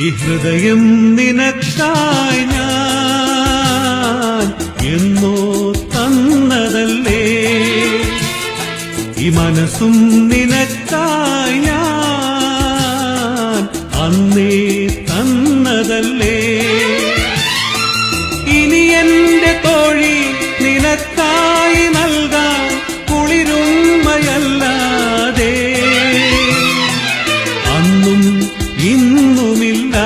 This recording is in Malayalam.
ഈ ഹൃദയം നിനക്കായി ഞാൻ എന്നോ തന്നതല്ലേ? ഈ മനസ്സും നിനക്കായി ഞാൻ അന്നേ തന്നതല്ലേ? ഇനി എന്റെ തോഴി നിനക്കായി നൽകാൻ കുളിരുമയല്ലാതെ അന്നും ഇന്നുമില്ല.